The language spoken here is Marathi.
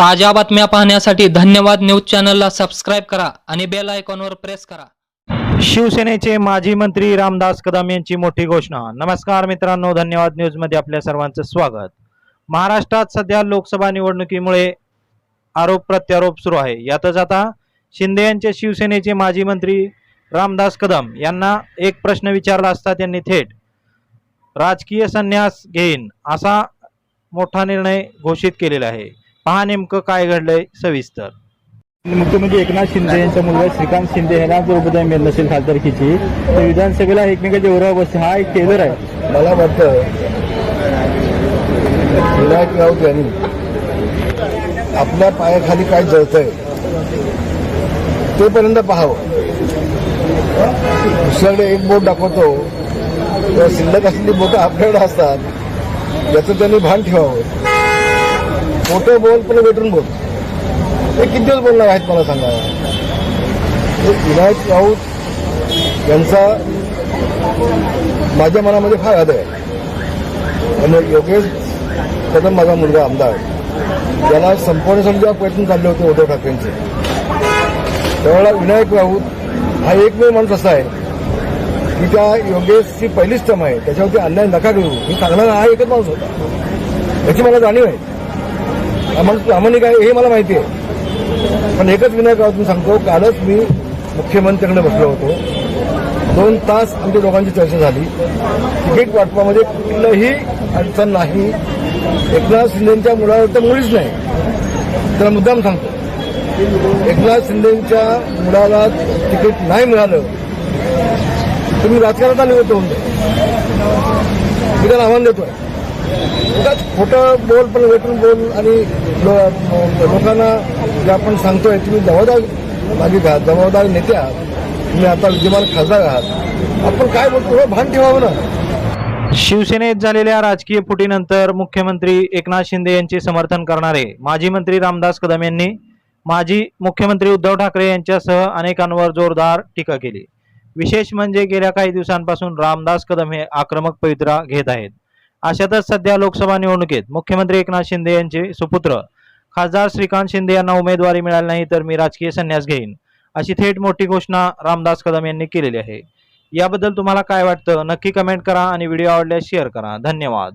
ताज्या बातम्या पाहण्यासाठी धन्यवाद न्यूज चॅनलला सबस्क्राईब करा आणि बेल आयकॉनवर प्रेस करा. शिवसेनेचे माजी मंत्री रामदास कदम यांची मोठी घोषणा. नमस्कार मित्रांनो धन्यवाद न्यूजमध्ये आपल्या सर्वांचं स्वागत. महाराष्ट्रात सध्या लोकसभा निवडणुकीमुळे आरोप प्रत्यारोप सुरू आहे. यातच आता शिंदे यांचे शिवसेनेचे माजी मंत्री रामदास कदम यांना एक प्रश्न विचारला असता त्यांनी थेट राजकीय संन्यास घेईन असा मोठा निर्णय घोषित केलेला आहे. पहा नेमकं काय घडलंय सविस्तर. मुख्यमंत्री एकनाथ शिंदे यांचा मुलगा श्रीकांत शिंदे यांना जर उपाध्याय मिळत नसेल खासदारकीची तर विधानसभेला एकमेकाच्या ओरावर बसते. हा एक टेलर आहे. मला वाटतं विनायक राऊत यांनी आपल्या पायाखाली काय जळतंय ते पर्यंत पाहावं. दुसऱ्याकडे एक बोट दाखवतो. तेव्हा शिल्लक असलेली बोटं आपल्याकडे असतात. याचं त्यांनी भान ठेवावं. मोठं बोल पण वेटून बोल. हे किती दिवस बोलणार आहेत मला सांगा. विनायक राऊत यांचा माझ्या मनामध्ये फार आदर आहे. आणि योगेश कदम माझा मुलगा आमदार त्याला संपवण्यासाठी जेव्हा प्रयत्न चालले होते उद्धव ठाकरेंचे. त्यावेळेला विनायक राऊत हा एकमेव माणूस असा आहे की त्या योगेशची पहिलीच टम आहे. त्याच्यावरती अन्याय नका करू. मी चांगला हा एकच माणूस होता. याची मला जाणीव आहे. आम्हाला माणूस आहे हे मला माहिती आहे. पण एकच विनायक राऊत सांगतो कालच मी मुख्यमंत्र्यांकडे बसलो होतो. दोन तास आमच्या दोघांची चर्चा झाली. तिकीट वाटपामध्ये कुठलंही अडचण नाही. एकनाथ शिंदेच्या मुलावर तर मुळीच नाही. त्याला मुद्दाम सांगतो. एकनाथ शिंदेच्या मुलाला तिकीट नाही मिळालं. तुम्ही राजकारणात आले होते मी त्याला आव्हान देतोय. उगाच खोटं बोल पण वेटून बोल आणि लोकांना जे आपण सांगतोय तुम्ही जबाबदार नागरिक आहात जबाबदार नेते आहात तुम्ही आता विद्यमान खासदार आहात. आपण काय बोलतो भान ठेवावं ना. शिवसेनेत झालेल्या राजकीय फुटीनंतर मुख्यमंत्री एकनाथ शिंदे यांचे समर्थन करणारे माजी मंत्री रामदास कदम यांनी माजी मुख्यमंत्री उद्धव ठाकरे यांच्यासह अनेकांवर जोरदार टीका केली. विशेष म्हणजे गेल्या काही दिवसांपासून रामदास कदम हे आक्रमक पवित्रा घेत आहेत. अशातच सध्या लोकसभा निवडणुकीत मुख्यमंत्री एकनाथ शिंदे यांचे सुपुत्र खासदार श्रीकांत शिंदे यांना उमेदवारी मिळाली नाही तर मी राजकीय संन्यास घेईन अशी थेट मोठी घोषणा रामदास कदम यांनी केलेली आहे. याबद्दल तुम्हाला काय वाटतं? नक्की कमेंट करा आणि व्हिडिओ आवडल्यास शेअर करा. धन्यवाद.